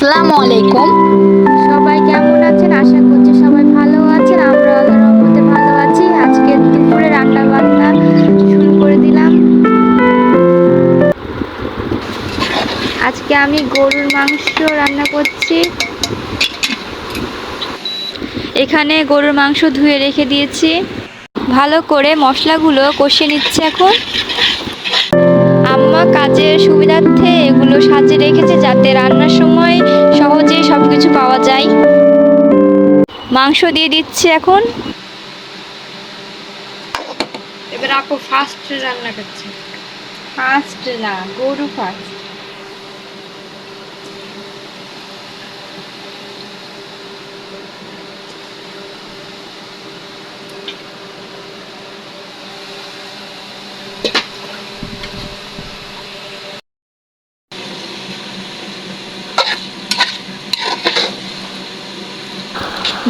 আসসালামু আলাইকুম। সবাই কেমন আছেন? আশা করছি সবাই ভালো আছেন। আমরা রহমতে ভালো আছি। আজকে দুপুরে রান্না বান্না শুরু করে দিলাম। আজকে আমি গরুর মাংস রান্না করছি। এখানে গরুর মাংস ধুয়ে রেখে দিয়েছি। ভালো করে মশলাগুলো কষিয়ে নিচ্ছে এখন। আম্মা কাজের সুবিধার্থে এগুলো সাজিয়ে রেখেছে যাতে রান্নার সময় যায় মাংস দিয়ে দিচ্ছি এখন। এবার আপু ফার্স্ট রান্না করছে। ফার্স্ট না গরু ফার্স্ট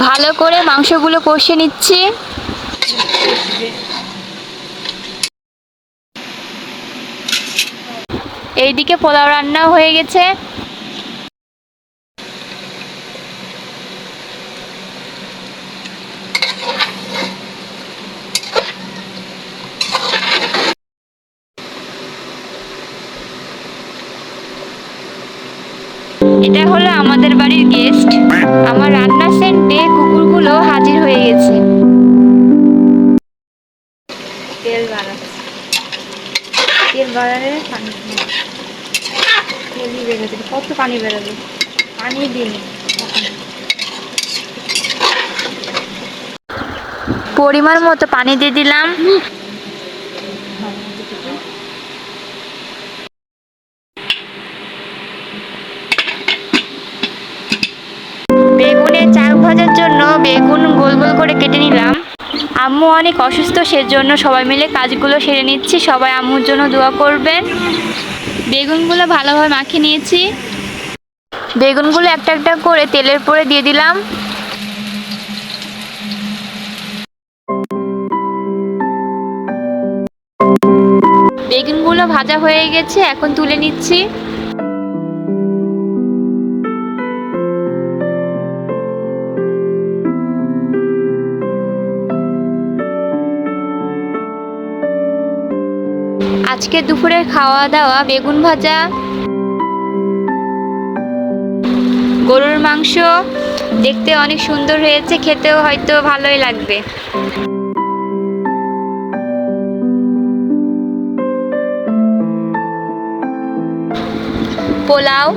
ভালো করে মাংসগুলো কষে নিচ্ছি। এইদিকে পোলাও রান্না হয়ে গেছে। এটা হলো আমাদের বাড়ির গেস্ট। আমার রান্না সেন্টে কুকুরগুলো হাজির হয়ে গেছে। তেল বাড়াচ্ছে তেল বাড়ালে পানি তেলই বেরোবে কত পানি বেরোবে পানি দিন পরিমাণ মতো পানি দিয়ে দিলাম। করে কেটে নিলাম। আম্মু অনেক অসুস্থ, সেজন্য সবাই মিলে কাজগুলো সেরে নিচ্ছি। সবাই আম্মুর জন্য দোয়া করবেন। বেগুনগুলো ভালোভাবে মাখিয়ে নিয়েছি। বেগুনগুলো একটা একটা করে তেলের পরে দিয়ে দিলাম। বেগুনগুলো ভাজা হয়ে গেছে, এখন তুলে নিচ্ছি। আজকে দুপুরের খাওয়া দাওয়া বেগুন ভাজা, গরুর মাংস। দেখতে অনেক সুন্দর হয়েছে, খেতেও হয়তো ভালোই লাগবে। পোলাও।